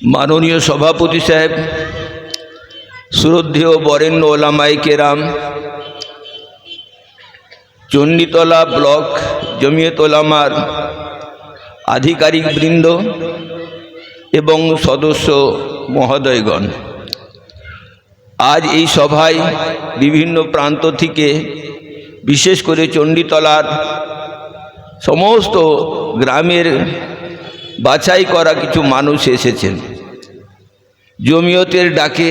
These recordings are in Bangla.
মাননীয় সভাপতি সাহেব, শ্রদ্ধেয় বরেণ্য ওলামাই কেরাম, চণ্ডীতলা ব্লক জমিয়ত ওলামার আধিকারিক বৃন্দ এবং সদস্য মহোদয়গণ, আজ এই সভায় বিভিন্ন প্রান্ত থেকে বিশেষ করে চণ্ডীতলার সমস্ত গ্রামের বাছাই করা কিছু মানুষ এসেছেন। জমিয়তের ডাকে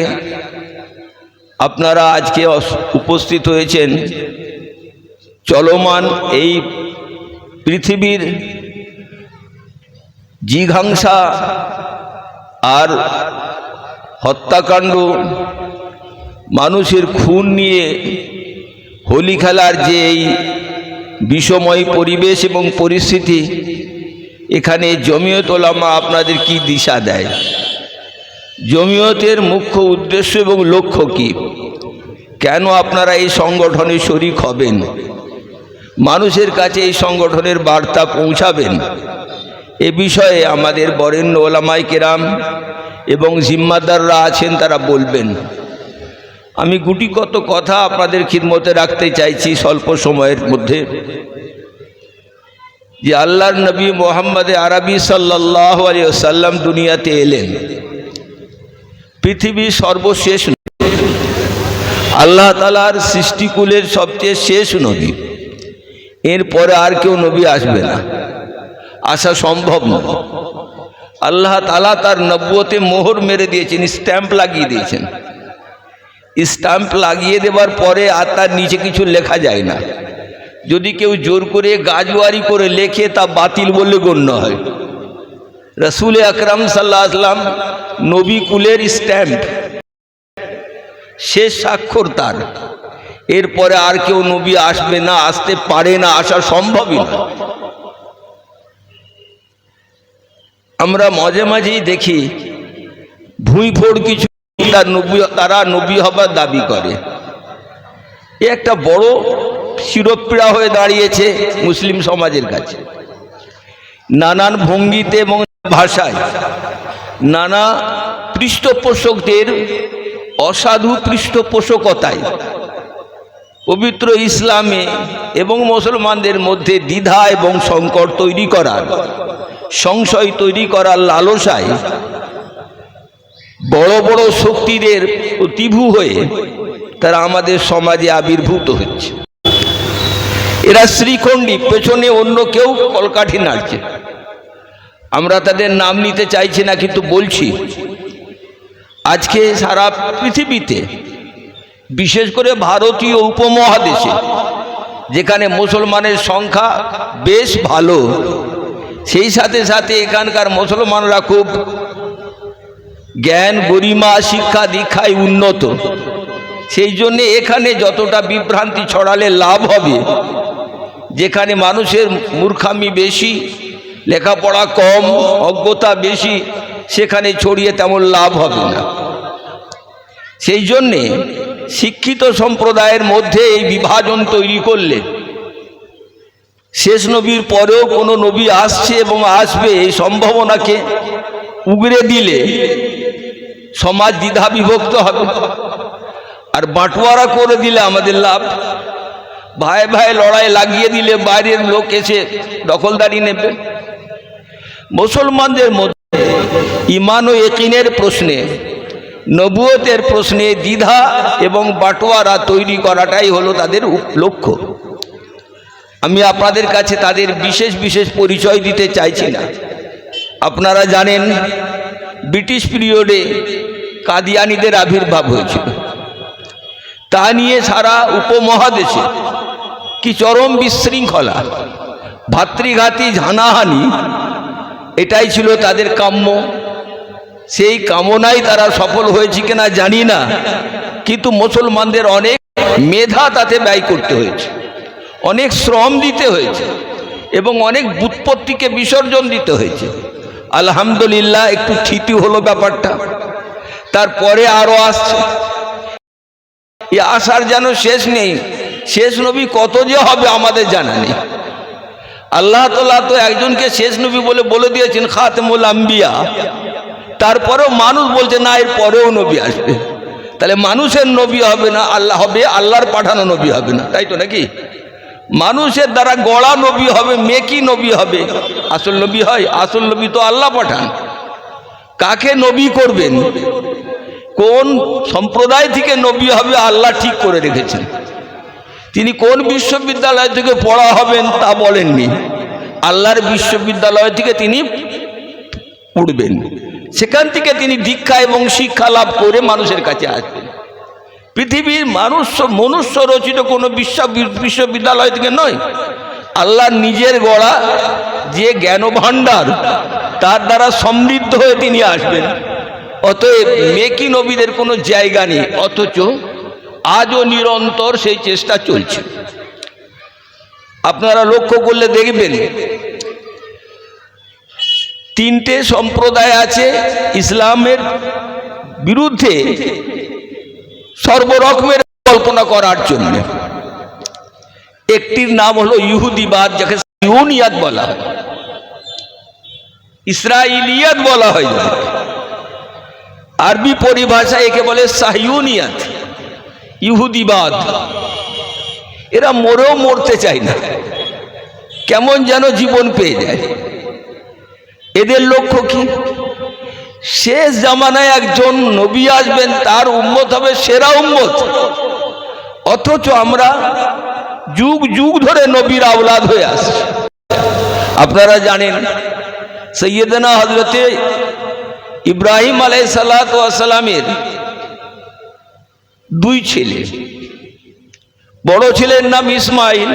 আপনারা আজকে উপস্থিত হয়েছেন। চলমান এই পৃথিবীর জিঘাংসা আর হত্যাকাণ্ড, মানুষের খুন নিয়ে হোলি খেলার যে এই বিষময় পরিবেশ এবং পরিস্থিতি এখানে জমিয়ত ওলামা আপনাদের কি দিশা দেয়? জমিয়তের মুখ্য উদ্দেশ্য এবং লক্ষ্য কি? কেন আপনারা এই সংগঠনে শরিক হবেন? মানুষের কাছে এই সংগঠনের বার্তা পৌঁছাবেন? এ বিষয়ে আমাদের বরেণ্য ওলামাই কেরাম এবং জিম্মাদাররা আছেন, তারা বলবেন, আমি গুটি কত কথা আপনাদের খিদমতে রাখতে চাইছি স্বল্প সময়ের মধ্যে। যে আল্লাহর নবী মোহাম্মদ আরবি সাল্লাহ সাল্লাম দুনিয়াতে এলেন। পৃথিবীর সর্বশেষ। আল্লাহ তালার সৃষ্টিকুলের সবচেয়ে শেষ নবী এরপরে আর কেউ নবী আসবে না। আসা সম্ভব নয়। আল্লাহ তালা তার নব্বতে মোহর মেরে দিয়েছেন, স্ট্যাম্প লাগিয়ে দিয়েছেন। স্ট্যাম্প লাগিয়ে দেওয়ার পরে আর তার নিচে কিছু লেখা যায় না। যদি কেউ জোর করে গাজওয়ারি করে লেখে, তা বাতিল বলে গণ্য হয়। রসুল আকরাম সাল্লাহ আসলাম নবী কুলের স্ট্যাম্প শেষ স্বাক্ষর তার। এরপরে আর কেউ নবী আসবে না, আসতে পারে না, আসা সম্ভবই না। আমরা মাঝে মাঝেই দেখি, ভুঁইফোড় কিছু তার নবী, তারা নবী হবার দাবি করে। এ একটা বড় শিরোপীড়া হয়ে দাঁড়িয়েছে মুসলিম সমাজের কাছে। নানান ভঙ্গিতে এবং ভাষায় নানা পৃষ্ঠপোষকদের অসাধু পৃষ্ঠপোষকতায় পবিত্র ইসলামে এবং মুসলমানদের মধ্যে দ্বিধা এবং সংকট তৈরি করার, সংশয় তৈরি করার লালসায় বড় বড় শক্তিদের প্রতিভু হয়ে তারা আমাদের সমাজে আবির্ভূত হচ্ছে। এরা শ্রীখণ্ডী, পেছনে অন্য কেউ কলকাঠি নাড়ছে। আমরা তাদের নাম নিতে চাইছি না, কিন্তু বলছি, আজকে সারা পৃথিবীতে, বিশেষ করে ভারতীয় উপমহাদেশে, যেখানে মুসলমানের সংখ্যা বেশ ভালো, সেই সাথে সাথে এখানকার মুসলমানরা খুব জ্ঞান, গরিমা, শিক্ষা, দীক্ষায় উন্নত। সেই জন্যে এখানে যতটা বিভ্রান্তি ছড়ালে লাভ হবে যেখানে মানুষের মূর্খামি বেশি, লেখাপড়া কম, অজ্ঞতা বেশি, সেখানে ছড়িয়ে তেমন লাভ হবে না। সেই জন্যে শিক্ষিত সম্প্রদায়ের মধ্যে এই বিভাজন তৈরি করলে শেষ নবীর পরেও কোনো নবী আসছে এবং আসবে এই সম্ভাবনাকে উগরে দিলে সমাজ দ্বিধা বিভক্ত হবে। আর বাঁটোয়ারা করে দিলে আমাদের লাভ ভাই ভাই লড়াই লাগিয়ে দিলে বাইরের লোক এসে দখলদারি নেবে। মুসলমানদের মধ্যে ইমান ও একিনের প্রশ্নে, নবুয়তের প্রশ্নে দ্বিধা এবং বাটোয়ারা তৈরি করাটাই হলো তাদের লক্ষ্য। আমি আপনাদের কাছে তাদের বিশেষ বিশেষ পরিচয় দিতে চাইছি না। আপনারা জানেন, ব্রিটিশ পিরিয়ডে কাদিয়ানিদের আবির্ভাব হয়েছিল। তা নিয়ে সারা উপমহাদেশে কি চরম বিশৃঙ্খলা। ভাতৃঘাতী ঝানাহানি, এটাই ছিল তাদের কাম্য। সেই কামনায় তারা সফল হয়েছে কিনা জানি না, কিন্তু মুসলমানদের অনেক মেধা তাতে ব্যয় করতে হয়েছে, অনেক শ্রম দিতে হয়েছে, এবং অনেক বুৎপত্তিকে বিসর্জন দিতে হয়েছে। আলহামদুলিল্লাহ, একটু ঠিতি হলো ব্যাপারটা। তারপরে আরও আসছে। আসার যেন শেষ নেই শেষ নবী কত যে হবে আমাদের জানা নেই। আল্লাহ তালা তো একজনকে শেষ নবী বলে বলে দিয়েছেন, খাতেমুল আম্বিয়া। তারপরেও মানুষ বলছে, না, এর পরেও নবী আসবে। তাহলে মানুষের নবী হবে না, আল্লাহ হবে, আল্লাহর পাঠানো নবী হবে না, তাই তো নাকি? মানুষের দ্বারা গড়া নবী হবে মেকি নবী হবে। আসল নবী হয়, আসল নবী তো আল্লাহ পাঠান। কাকে নবী করবেন? কোন সম্প্রদায় থেকে নবী হবে, আল্লাহ ঠিক করে রেখেছেন। তিনি কোন বিশ্ববিদ্যালয় থেকে পড়া হবেন তা বলেননি। আল্লাহর বিশ্ববিদ্যালয় থেকে তিনি উঠবেন। সেখান থেকে তিনি দীক্ষা এবং শিক্ষা লাভ করে মানুষের কাছে আসবেন। পৃথিবীর মানুষ মনুষ্য রচিত কোনো বিশ্ব বিশ্ববিদ্যালয় থেকে নয়। আল্লাহ নিজের গড়া যে জ্ঞান ভাণ্ডার তার দ্বারা সমৃদ্ধ হয়ে তিনি আসবেন। অতএব মেকি নবীদের কোনো জায়গা নেই। অথচ আজও নিরন্তর সেই চেষ্টা চলছে। আপনারা লক্ষ্য করলে দেখবেন, তিনটে সম্প্রদায় আছে ইসলামের বিরুদ্ধে সর্বরকমের কল্পনা করার জন্য। একটির নাম হলো ইহুদিবাদ, যাকে ইউনিয়াত বলা হয়। ইসরাইলিয়াত বলা হয়। আরবি পরিভাষা একে বলে সাহিউনিয়াত। ইহুদিবাদ এরা মরেও মরতে চায় না। কেমন যেন জীবন পেয়ে যায়। এদের লক্ষ্য কি? শেষ জামানায় একজন নবী আসবেন, তার উম্মত হবে সেরা উম্মত। অথচ আমরা যুগ যুগ ধরে নবীর আওলাদ হয়ে আসছি। আপনারা জানেন, সৈয়দনা হজরতে ইব্রাহিম আলাই সালাতামের দুই ছেলে। বড় ছেলের নাম ইসমাইল,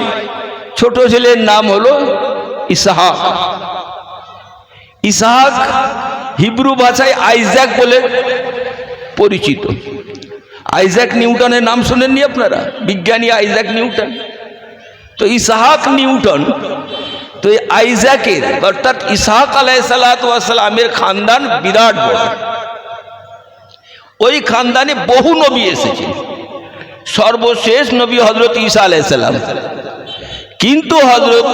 ছোট ছেলের নাম হলো ইসাহাক। ইসাহাক হিব্রু ভাষায় আইজাক বলে পরিচিত। আইজাক নিউটনের নাম শোনেননি আপনারা? বিজ্ঞানী আইজাক নিউটন। তো ইসাহাক নিউটন, তো এই আইজাকের অর্থাৎ ইসাহাক আলাই সালাতামের খানদান বিরাট বড়। ওই খানদানে বহু নবী এসেছে। সর্বশেষ নবী হজরত ঈসা আলাইসাল্লাম কিন্তু হজরত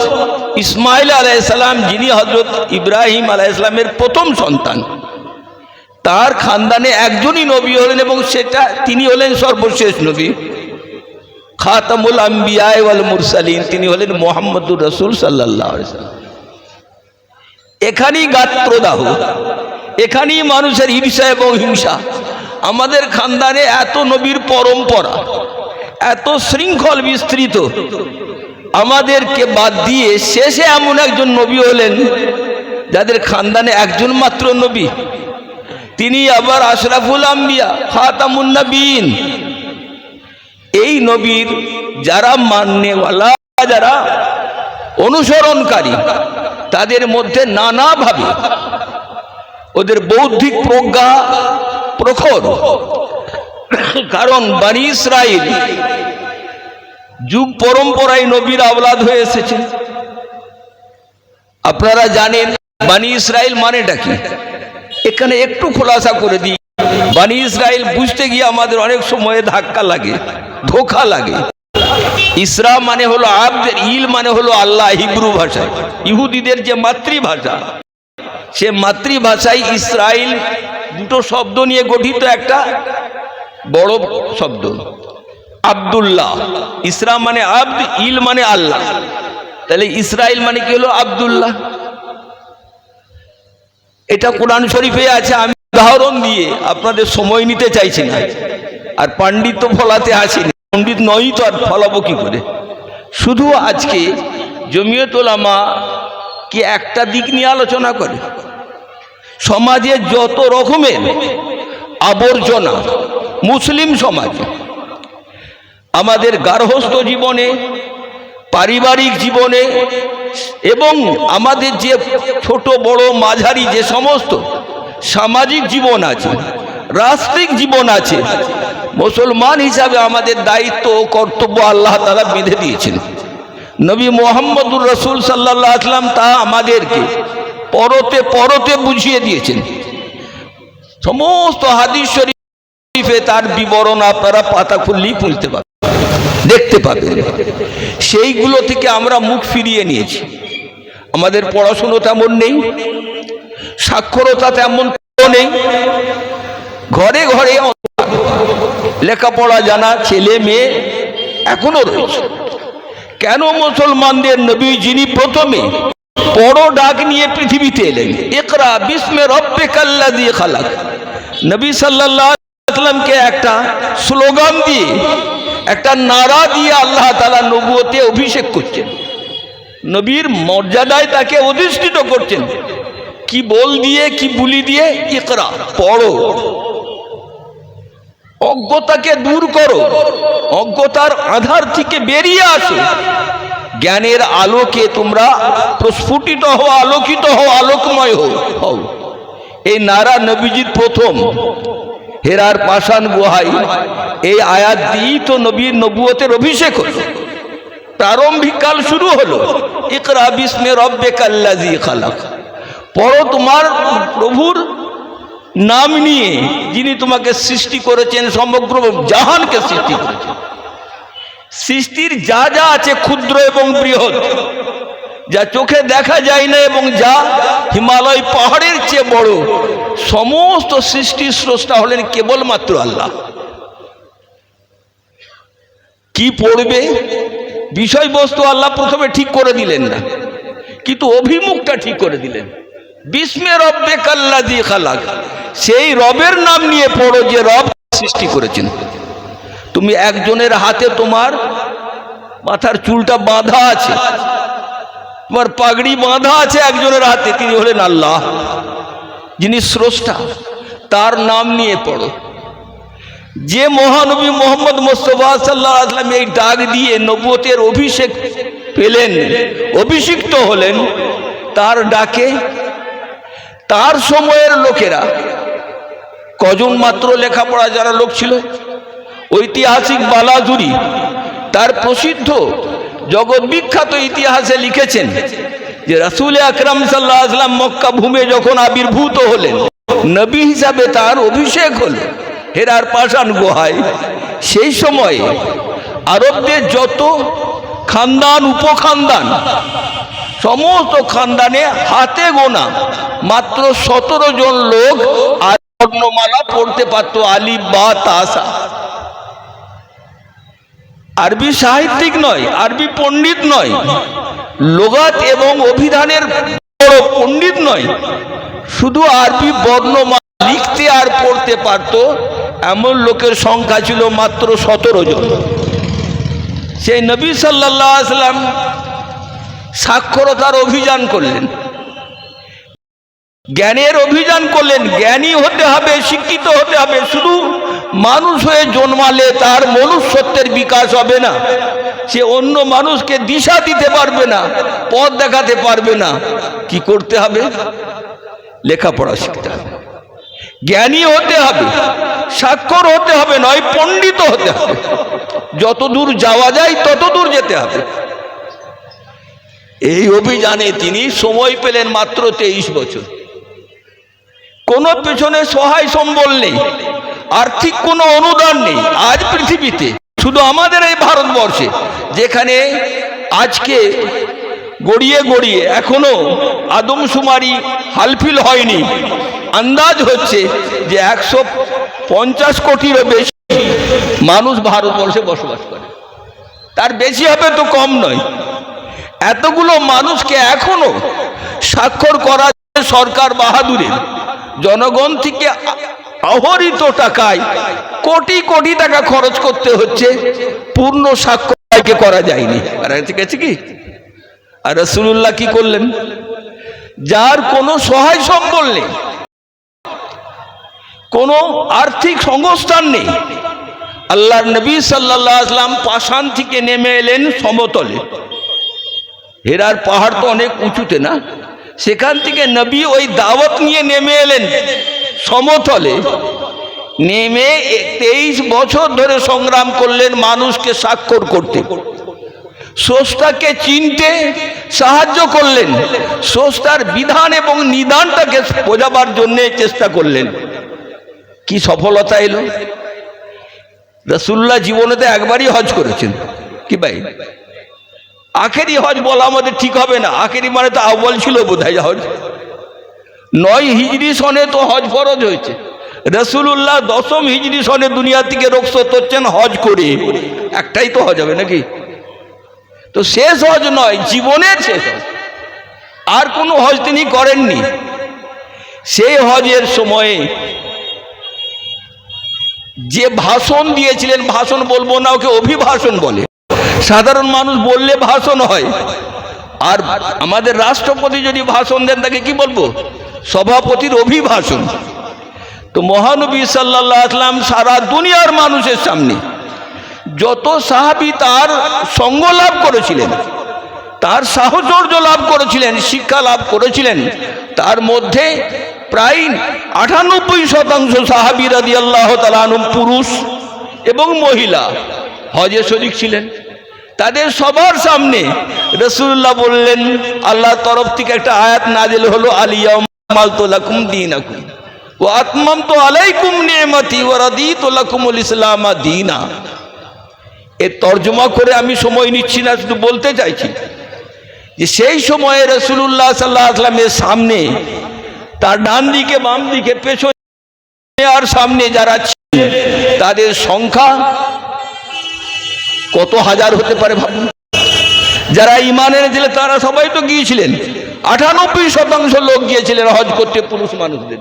ইসমাইল আলাইসাল্লাম যিনি হজরত ইব্রাহিম আলাইসাল্লামের প্রথম সন্তান, তার খানদানে একজনই নবী হলেন এবং সেটা তিনি হলেন সর্বশেষ নবী। খাতামুল আম্বিয়ায় ওয়াল মুরসালিন, তিনি হলেন মোহাম্মদুর রসুল সাল্লাহ এখানেই গাত্রদাহ, এখানেই মানুষের হিংসা এবং হিংসা। আমাদের খানদানে এত নবীর পরম্পরা, এত শৃঙ্খল বিস্তৃত। আমাদেরকে বাদ দিয়ে শেষে এমন একজন নবী হলেন, যাদের খানদানে একজন মাত্র নবী। তিনি আবার আশরাফুল আম্বিয়া খাতামুন্নবীন এই নবীর যারা মান্যওয়ালা, যারা অনুসরণকারী, তাদের মধ্যে নানাভাবে ওদের বৌদ্ধিক প্রজ্ঞা প্রখর। কারণ বানি ইসরায়েল যুগ পরম্পরায় নবীর আওলাদ হয়ে এসেছে। আপনারা জানেন, বানি ইসরায়েল মানেটা কি? এখানে একটু খোলাসা করে দিই। বানি ইসরায়েল বুঝতে গিয়ে আমাদের অনেক সময় ধাক্কা লাগে, ধোকা লাগে। ইসরা মানে হলো আব্দের ইল মানে হলো আল্লাহ হিব্রু ভাষায় ইহুদিদের যে মাতৃভাষা, সে মাতৃভাষায় ইসরায়েল দুটো শব্দ নিয়ে গঠিত একটা বড় শব্দ। আব্দুল্লাহ। ইসরা মানে আব্দ, ইল মানে আল্লাহ। তাহলে ইসরায়েল মানে কি হলো? আব্দুল্লাহ। এটা কোরআন শরীফে আছে, আমি উদাহরণ দিয়ে আপনাদের সময় নিতে চাইছি না। আর পাণ্ডিত্য ফলাতে আসিনি, পণ্ডিত নই তো আর ফলাবো কি করে? শুধু আজকে জমিয়তোলামা কি একটা দিক নিয়ে আলোচনা করে। সমাজে যত রকমের আবর্জনা, মুসলিম সমাজে, আমাদের গার্হস্থ জীবনে, পারিবারিক জীবনে এবং আমাদের যে ছোট, বড়, মাঝারি যে সমস্ত সামাজিক জীবন আছে, রাষ্ট্রিক জীবন আছে, মুসলমান হিসাবে আমাদের দায়িত্ব ও কর্তব্য আল্লাহ তালা বেঁধে দিয়েছেন। নবী মোহাম্মদুর রসুল সাল্লাহ আসলাম তা আমাদেরকে পরতে পরতে বুঝিয়ে দিয়েছেন। সমস্ত হাদিস শরীফে তার বিবরণ আপনারা পাতা খুললেই খুলতে পারবেন, দেখতে পাবেন। সেইগুলো থেকে আমরা মুখ ফিরিয়ে নিয়েছি। আমাদের পড়াশুনো তেমন নেই, সাক্ষরতা তেমন নেই। ঘরে ঘরে লেখাপড়া জানা, ছেলে মেয়ে এখনও রয়েছে। কেন মুসলমানদের নবী যিনি প্রথমে বড় ডাক নিয়ে পৃথিবীতে এলেন। একরা বিস্মে রব্বে কাল্লা দিয়ে খালাক। নবী সাল্লাহ সাল্লামকে একটা স্লোগান দিয়ে, একটা নারা দিয়ে আল্লাহ তালা নবুয়তে অভিষেক করছেন। নবীর মর্যাদায় তাকে অধিষ্ঠিত করছেন। কি বল দিয়ে, কি বুলি দিয়ে? ইকরা, পড়ো। অজ্ঞতাকে দূর করো। অজ্ঞতার আধার থেকে বেরিয়ে আসো। জ্ঞানের আলোকে তোমরা প্রস্ফুটিত হও, আলোকিত হও, আলোকময় হও। হও। এই নারা নবীজির প্রথম হেরার পাষাণ গুহাই এই আয়াত দিয়েই তো নবীর নবুয়তের অভিষেক হলো। প্রারম্ভিক কাল শুরু হলো। ইকরা বিস্মে রব্বে কাল্লাজি খালাক। পড়ো তোমার প্রভুর নাম নিয়ে যিনি তোমাকে সৃষ্টি করেছেন, সমগ্র জাহানকে সৃষ্টি করেছেন। সৃষ্টির যা যা আছে ক্ষুদ্র এবং বৃহৎ, যা চোখে দেখা যায় না এবং যা হিমালয় পাহাড়ের চেয়ে বড়, সমস্ত সৃষ্টির স্রষ্টা হলেন কেবলমাত্র আল্লাহ। কি পড়বে? বিষয়বস্তু আল্লাহ প্রথমে ঠিক করে দিলেন না, কিন্তু অভিমুখটা ঠিক করে দিলেন। বিস্মে রব্বে কাল্লা দিয়ে খালাক, সেই রবের নাম নিয়ে পড়ো যে রব সৃষ্টি করেছেন। তুমি একজনের হাতে তোমার মাথার চুলটা বাঁধা আছে, তোমার পাগড়ি বাঁধা আছে একজনের হাতে, তিনি হলেন আল্লাহ। যিনি স্রষ্টা, তার নাম নিয়ে পড়ো। যে মহানবী মোহাম্মদ মোস্তফা সাল্লাহ এই ডাক দিয়ে নবতের অভিষেক পেলেন, অভিষিক্ত হলেন, তার ডাকে তার সময়ের লোকেরা, কজন মাত্র লেখাপড়া যারা লোক ছিল ঐতিহাসিক বালাজুরি তার প্রসিদ্ধ জগৎ বিখ্যাত ইতিহাসে লিখেছেন যে রাসুল আকরাম সাল্লাহ আসলাম মক্কা ভূমে যখন আবির্ভূত হলেন, নবী হিসাবে তার অভিষেক হল হেরার পাষাণ গুহায়। সেই সময়ে আরবদের যত খানদান, উপখানদান, সমস্ত খানদানে হাতে গোনা মাত্র সতেরো জন লোক আর বর্ণমালা পড়তে পারতো আলিফ বা তাসা। আরবি সাহিত্যিক নয়, আরবি পণ্ডিত নয়, লোগাত এবং অভিধানের বড় পণ্ডিত নয়। শুধু আরবি বর্ণমা লিখতে আর পড়তে পারত, এমন লোকের সংখ্যা ছিল মাত্র সতেরো জন। সেই নবী সাল্লাহ আসলাম সাক্ষরতার অভিযান করলেন। জ্ঞানের অভিযান করলেন, জ্ঞানী হতে হবে, শিক্ষিত হতে হবে, শুধু মানুষ হয়ে জন্মালে তার মনুষ্যত্বের বিকাশ হবে না। সে অন্য মানুষকে দিশা দিতে পারবে না, পথ দেখাতে পারবে না। কি করতে হবে? লেখাপড়া শিখতে হবে। জ্ঞানী হতে হবে, স্বাক্ষর হতে হবে, নয়, পণ্ডিত হতে হবে। যত দূর যাওয়া যায়, তত দূর যেতে হবে। এই অভিযানে তিনি সময় পেলেন মাত্র তেইশ বছর। কোনো পেছনে সহায় সম্বল নেই। আর্থিক কোনো অনুদান নেই আজ পৃথিবীতে। শুধু আমাদের এই ভারতবর্ষে, যেখানে আজকে গড়িয়ে গড়িয়ে এখনও আদমশুমারি হালফিল হয়নি। আন্দাজ হচ্ছে যে একশো পঞ্চাশ কোটিরও বেশি মানুষ ভারতবর্ষে বসবাস করে। তার বেশি হবে তো কম নয়। এতগুলো মানুষকে এখনও স্বাক্ষর করা সরকার বাহাদুরের। জনগণ থেকে আহরিত টাকায় কোটি কোটি টাকা খরচ করতে হচ্ছে। পূর্ণ স্বাক্ষরকে করা যায়নি। আর আছে কি? আর রসুল্লাহ কি করলেন? যার কোনো সহায় সম্বল নেই, কোনো আর্থিক সংস্থান নেই, আল্লাহর নবী সাল্লাহ আসলাম পাশান থেকে নেমে এলেন সমতলে। হেরার পাহাড় তো অনেক উঁচুতে না? সেখান থেকে নবী ওই দাওয়াত নিয়ে নেমে এলেন। সমতলে নেমে তেইশ বছর ধরে সংগ্রাম করলেন মানুষকে স্বাক্ষর করতে। স্রষ্টাকে চিনতে সাহায্য করলেন। স্রষ্টার বিধান এবং নিদানটাকে বোঝাবার জন্য চেষ্টা করলেন। কি সফলতা এলো? রসুল্লাহ জীবনেতে একবারই হজ করেছেন। কি ভাই? আখেরি হজ বলা আমাদের ঠিক হবে না। আখেরি মানে তো আব্বাল ছিল বোধ হয় হজ। নয় হিজড়ি সনে তো হজ ফরজ হয়েছে। রসুল্লাহ দশম হিজড়ি সনে দুনিয়া থেকে রক্ষত হচ্ছেন হজ করে। একটাই তো হজ হবে নাকি? তো শেষ হজ নয়, জীবনের শেষ হজ। আর কোনো হজ তিনি করেননি। সেই হজের সময়ে যে ভাষণ দিয়েছিলেন, ভাষণ বলব না, ওকে অভিভাষণ বলে। সাধারণ মানুষ বললে ভাষণ হয়। আর আমাদের রাষ্ট্রপতি যদি ভাষণ দেন, তাকে কি বলব? সভাপতির অভিভাষণ। তো মহানবী সাল্লাহ আসলাম সারা দুনিয়ার মানুষের সামনে যত সাহাবি তার সঙ্গ লাভ করেছিলেন, তার সাহচর্য লাভ করেছিলেন, শিক্ষা লাভ করেছিলেন, তার মধ্যে প্রায় আটানব্বই শতাংশ সাহাবি রাদি আল্লাহ তালানুম পুরুষ এবং মহিলা হজে শরিক ছিলেন। তাদের সবার সামনে রসুল্লাহ বললেন, আল্লাহর তরফ থেকে একটা আয়াত নাজেল হলো আলিয়া আমি সময় নিচ্ছি না, শুধু বলতে চাইছি যে সেই সময়ে রসুল্লাহ সাল্লাহ আসলামের সামনে, তার ডান দিকে, বাম দিকে, পেছনে আর সামনে যারা ছিলেন তাদের সংখ্যা কত হাজার হতে পারে ভাবুন? যারা ইমান এনেছিলেন তারা সবাই তো গিয়েছিলেন। আটানব্বই শতাংশ লোক গিয়েছিলেন হজ করতে পুরুষ মানুষদের।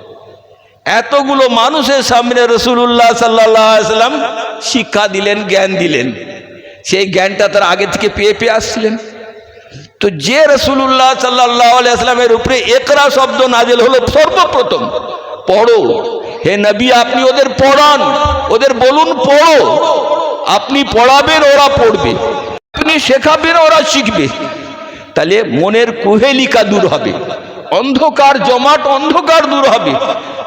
এতগুলো মানুষের সামনে রসুল্লাহ সাল্লাহ সাল্লাম শিক্ষা দিলেন, জ্ঞান দিলেন। সেই জ্ঞানটা তার আগে থেকে পেয়ে পেয়ে আসছিলেন। তো যে রসুল্লাহ সাল্লাহ আসলামের উপরে একরা শব্দ নাজেল হলো সর্বপ্রথম। পড়ো। হে নবী, আপনি ওদের পড়ান। ওদের বলুন, পড়ো। আপনি পড়াবেন, ওরা পড়বে। আপনি শেখাবেন, ওরা শিখবে। তাহলে মনের কুহেলিকা দূর হবে। অন্ধকার জমাট অন্ধকার দূর হবে।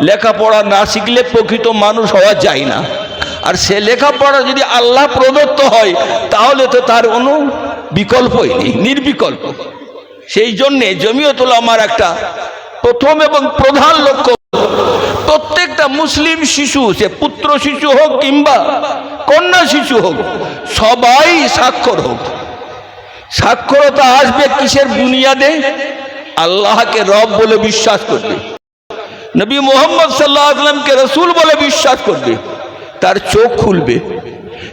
লেখাপড়া না শিখলে প্রকৃত মানুষ হওয়া যায় না। আর সে লেখাপড়া যদি আল্লাহ প্রদত্ত হয়, তাহলে তো তার কোনো বিকল্পই নেই, নির্বিকল্প। সেই জন্যে জমিয়তুল আমার একটা প্রথম এবং প্রধান লক্ষ্য, প্রত্যেকটা মুসলিম শিশু, সে পুত্র শিশু হোক কিংবা কন্যা শিশু হোক, সবাই স্বাক্ষর হোক। সাক্ষরতা আসবে কিসের বুনিয়াদে? আল্লাহকে রব বলে বিশ্বাস করবে। নবী মোহাম্মদ সাল্লাহ আসলামকে রসুল বলে বিশ্বাস করবে। তার চোখ খুলবে।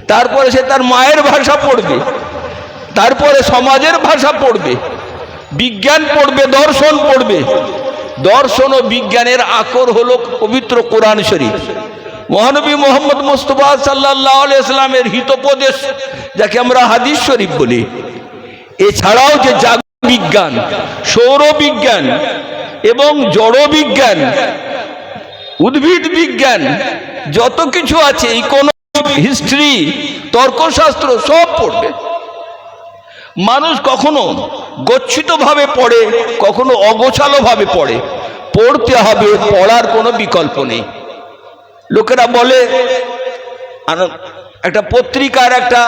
তারপরে সে তার মায়ের ভাষা পড়বে। তারপরে সমাজের ভাষা পড়বে। বিজ্ঞান পড়বে, দর্শন পড়বে। দর্শন ও বিজ্ঞানের আকর হল পবিত্র কোরআন শরীফ। মহানবী মোহাম্মদ মুস্তফা সাল্লাহ ইসলামের হিতোপদেশ, যাকে আমরা হাদিস শরীফ বলি। এছাড়াও যে জাগ বিজ্ঞান সৌর বিজ্ঞান এবং জড় বিজ্ঞান উদ্ভিদ বিজ্ঞান যত কিছু আছে ইকোনমিক হিস্ট্রি, তর্কশাস্ত্র সব পড়বে। মানুষ কখনো গচ্ছিতভাবে পড়ে, কখনো অগোছালোভাবে পড়ে। পড়তে হবে, পড়ার কোনো বিকল্প নেই। লোকেরা বলে একটা পত্রিকার একটা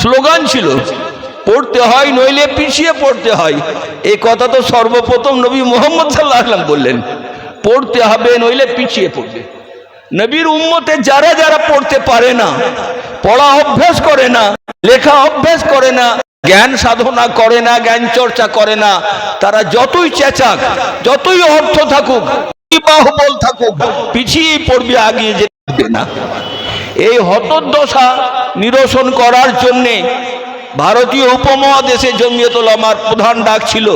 স্লোগান ছিল পড়তে হয়, নইলে পিছিয়ে পড়তে হয়। এই কথা তো সর্বপ্রথম নবী মোহাম্মদ সাল্লাহ বললেন। পড়তে হবে, নইলে পিছিয়ে পড়বে। নবীর উম্মতে যারা যারা পড়তে পারে না, পড়া অভ্যাস করে না, লেখা অভ্যাস করে না, জ্ঞান সাধনা করে না, জ্ঞান চর্চা করে না, তারা যতই চেঁচাক, যতই অর্থ থাকুক বাহুবল থাকুক পিছিয়ে পড়বে, আগিয়ে যেতে না। এই হতদশা নিরসন করার জন্যে ভারতীয় উপমহাদেশে জমিয়তুল আমার প্রধান ডাক ছিল।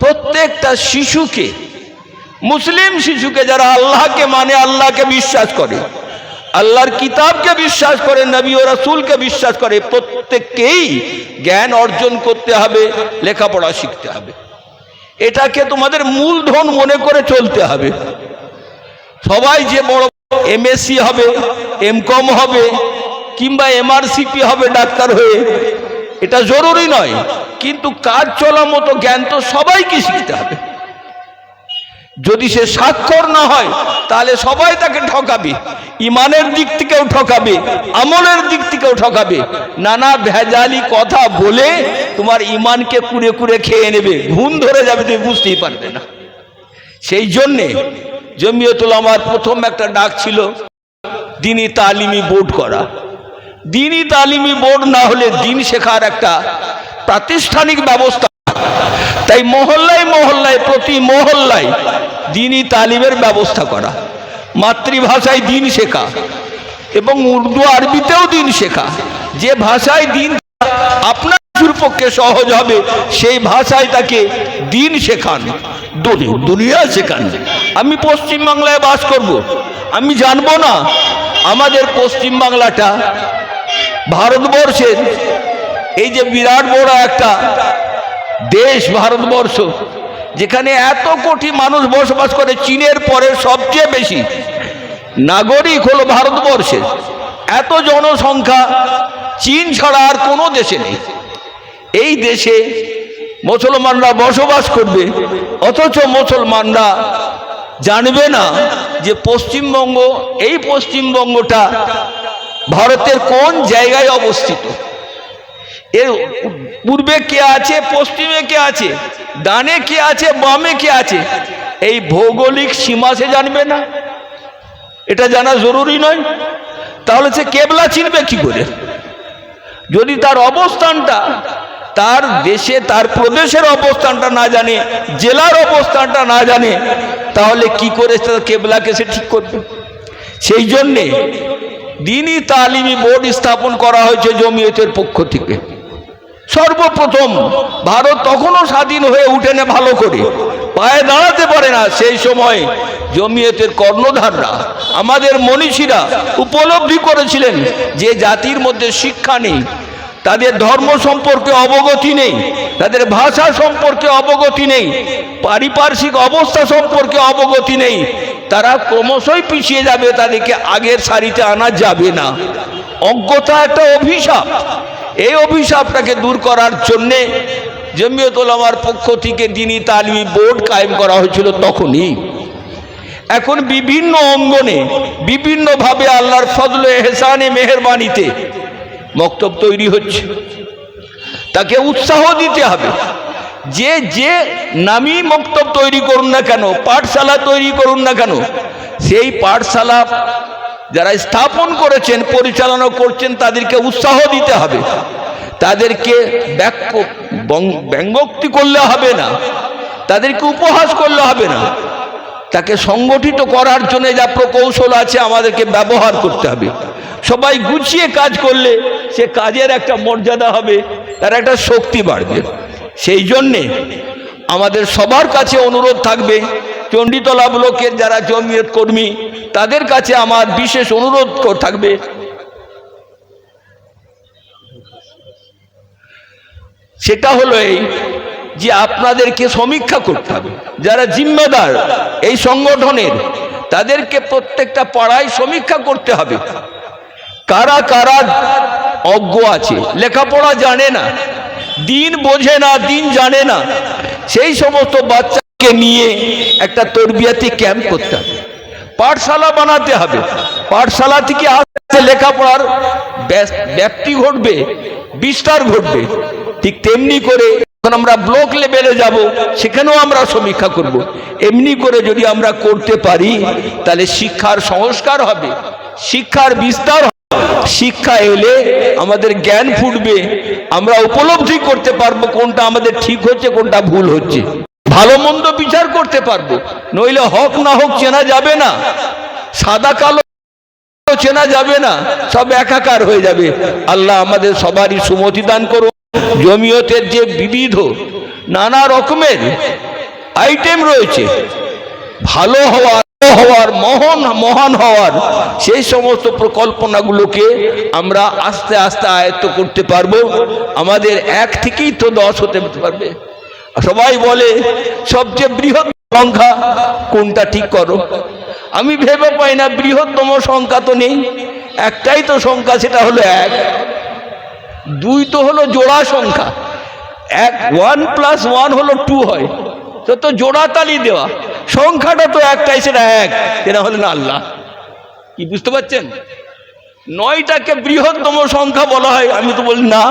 প্রত্যেকটা শিশুকে, মুসলিম শিশুকে যারা আল্লাহকে মানে আল্লাহকে বিশ্বাস করে, আল্লাহর কিতাবকে বিশ্বাস করে, নবী ও রাসুলকে বিশ্বাস করে, প্রত্যেককেই জ্ঞান অর্জন করতে হবে, লেখাপড়া শিখতে হবে। এটাকে তোমাদের মূলধন মনে করে চলতে হবে। সবাই যে বড় এমএসসি হবে, এমকম হবে কিংবা এমআরসিপি হবে ডাক্তার হয়ে, এটা জরুরি নয়। কিন্তু কাজ চলা মতো জ্ঞান তো সবাইকে শিখতে হবে। যদি সে স্বাক্ষর না হয়, তাহলে সবাই তাকে ঠকাবে। ইমানের দিক থেকেও ঠকাবে, আমলের দিক থেকেও ঠকাবে। নানা ভেজালি কথা বলে তোমার ইমানকে কুড়ে কুড়ে খেয়ে নেবে। ঘুম ধরে যাবে, তুমি বুঝতেই পারবে না। সেই জন্যে জমিয়তুল আমার প্রথম একটা ডাক ছিল দিনই তালিমি বোর্ড করা। দিনই তালিমি বোর্ড না হলে দিন শেখার একটা প্রাতিষ্ঠানিক ব্যবস্থা। তাই মহল্লায় মহল্লায়, প্রতি মহল্লায় দিনই তালিমের ব্যবস্থা করা। মাতৃভাষায় দিন শেখা এবং উর্দু আরবিতেও দিন শেখা। যে ভাষায় দিন আপনার কিছুর পক্ষে সহজ হবে। সেই ভাষায় তাকে দিন শেখান দুনি- দুনিয়া শেখান। আমি পশ্চিমবাংলায় বাস করব। আমি জানব না আমাদের পশ্চিমবাংলাটা ভারতবর্ষের এই যে বিরাট বড় একটা দেশ ভারতবর্ষ, যেখানে এত কোটি মানুষ বসবাস করে, চীনের পরে সবচেয়ে বেশি নাগরিক হলো ভারতবর্ষের। এত জনসংখ্যা চীন ছাড়া আর কোনো দেশে নেই। এই দেশে মুসলমানরা বসবাস করবে, অথচ মুসলমানরা জানবে না যে পশ্চিমবঙ্গ, এই পশ্চিমবঙ্গটা ভারতের কোন জায়গায় অবস্থিত? এর পূর্বে কে আছে, পশ্চিমে কে আছে, ডানে কে আছে, বামে কে আছে? এই ভৌগোলিক সীমা সে জানবে না। এটা জানা জরুরি নয়। তাহলে সে কেবলা চিনবে কি করে? যদি তার অবস্থানটা তার দেশে, তার প্রদেশের অবস্থানটা না জানে, জেলার অবস্থানটা না জানে, তাহলে কি করে কেবলাকে সে ঠিক করবে? সেই জন্যে দিনই তালিমি বোর্ড স্থাপন করা হয়েছে জমিয়তের পক্ষ থেকে। সর্বপ্রথম ভারত তখনও স্বাধীন হয়ে উঠেনে ভালো করে। পায়ে দাঁড়াতে পারে না সেই সময় জমিয়তের কর্ণধাররা। আমাদের মনীষীরা উপলব্ধি করেছিলেন যে জাতির মধ্যে শিক্ষা নেই তাদের ধর্ম সম্পর্কে অবগতি নেই, তাদের ভাষা সম্পর্কে অবগতি নেই, পারিপার্শ্বিক অবস্থা সম্পর্কে অবগতি নেই, তারা ক্রমশই পিছিয়ে যাবে, তাদেরকে আগের সারিতে আনা যাবে না। অজ্ঞতা একটা অভিশাপ। এই অভিশাপটাকে দূর করার জন্যে জমিয়তলামার পক্ষ থেকে দিনী তালিমি বোর্ড কায়েম করা হয়েছিল তখনই। এখন বিভিন্ন অঙ্গনে, বিভিন্নভাবে আল্লাহর ফজল এহসানে মেহরবানিতে মক্তব তৈরি হচ্ছে। তাকে উৎসাহ দিতে হবে। যে যে নামি মক্তব তৈরি করুন না কেন, পাঠশালা তৈরি করুন না কেন, সেই পাঠশালা যারা স্থাপন করেছেন, পরিচালনা করছেন, তাদেরকে উৎসাহ দিতে হবে। তাদেরকে ব্যঙ্গোক্তি করলে হবে না। তাদেরকে উপহাস করলে হবে না। তাকে সংগঠিত করার জন্য যা প্রকৌশল আছে, আমাদেরকে ব্যবহার করতে হবে। সবাই গুছিয়ে কাজ করলে সে কাজের একটা মর্যাদা হবে, তার একটা শক্তি বাড়বে। সেই জন্যে আমাদের সবার কাছে অনুরোধ থাকবে, চণ্ডীতলা ব্লকের যারা জমিয়ত কর্মী, তাদের কাছে আমার বিশেষ অনুরোধ থাকবে। সেটা হলো এই যে আপনাদেরকে সমীক্ষা করতে হবে। যারা জিম্মেদার, এই সংগঠনের, তাদেরকে প্রত্যেকটা পাড়ায় সমীক্ষা করতে হবে। কারা কারা অজ্ঞ আছে লেখাপড়া জানে না, দিন বোঝে না, দিন জানে না সেই সমস্ত বাচ্চাকে নিয়ে একটা তরবিয়াতি ক্যাম্প করতে হবে পাঠশালা বানাতে হবে পাঠশালা থেকে আস্তে আস্তে লেখাপড়ার ব্যাপ্তি ঘটবে, বিস্তার ঘটবে ঠিক তেমনি করে যখন আমরা ব্লক লেভেলে যাব, সেখানেও আমরা সমীক্ষা করব। এমনি করে যদি আমরা করতে পারি, তাহলে শিক্ষার সংস্কার হবে, শিক্ষার বিস্তার। শিক্ষা এলে আমাদের জ্ঞান ফুটবে, আমরা উপলব্ধি করতে পারব কোনটা আমাদের ঠিক হচ্ছে, কোনটা ভুল হচ্ছে। ভালো মন্দ বিচার করতে পারব, নইলে হক না হোক চেনা যাবে না, সাদা কালো চেনা যাবে না, সব একাকার হয়ে যাবে। আল্লাহ আমাদের সবারই সুমতি দান করুন, জমিয়তের যে বিবিধ নানা রকমের আইটেম রয়েছে, ভালো হওয়ার হওয়ার, মহান মহান হওয়ার, সেই সমস্ত প্রকল্পনাগুলোকে আমরা আস্তে আস্তে আয়ত্ত করতে পারব। আমাদের এক থেকেই তো দশ হতে পারবে। সবাই বলে, সবচেয়ে বৃহৎ সংখ্যা কোনটা ঠিক করো? আমি ভেবে পাই না, বৃহত্তম সংখ্যা তো নেই। একটাই তো সংখ্যা, সেটা হলো এক। দুই তো হলো জোড়া সংখ্যা। এক ওয়ান প্লাস ওয়ান হলো টু হয়। তো তো জোড়া তালি দেওয়া। সংখ্যাটা তো একটাই, সেটা এক। সেটা হলেন আল্লাহ। কি বুঝতে পারছেন? নয়টাকে বৃহত্তম সংখ্যা বলা হয়। আমি তো বলি, না,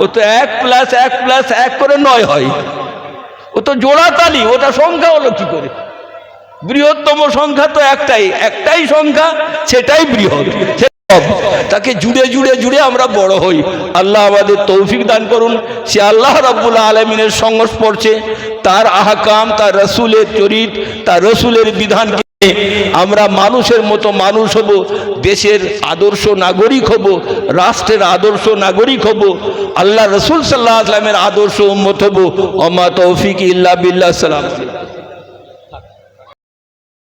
ও তো এক প্লাস এক প্লাস এক করে নয় হয়। ও তো জোড়া তালি, ওটা সংখ্যা হলো কি করে? বৃহত্তম সংখ্যা তো একটাই একটাই সংখ্যা, সেটাই বৃহৎ। সব। তাকে জুড়ে জুড়ে জুড়ে আমরা বড় হই। আল্লাহ আমাদের তৌফিক দান করুন। সে আল্লাহ রাব্বুল আলমিনের সংস্পর্শে তার আহকাম, তার রসুলের চরিত, তার রসুলের বিধানকে আমরা মানুষের মতো মানুষ হব, দেশের আদর্শ নাগরিক হব, রাষ্ট্রের আদর্শ নাগরিক হব, আল্লাহ রসুল সাল্লাহ আসলামের আদর্শ উম্মত হব। অমা তৌফিক ইল্লা বিল্লাহ, সালাম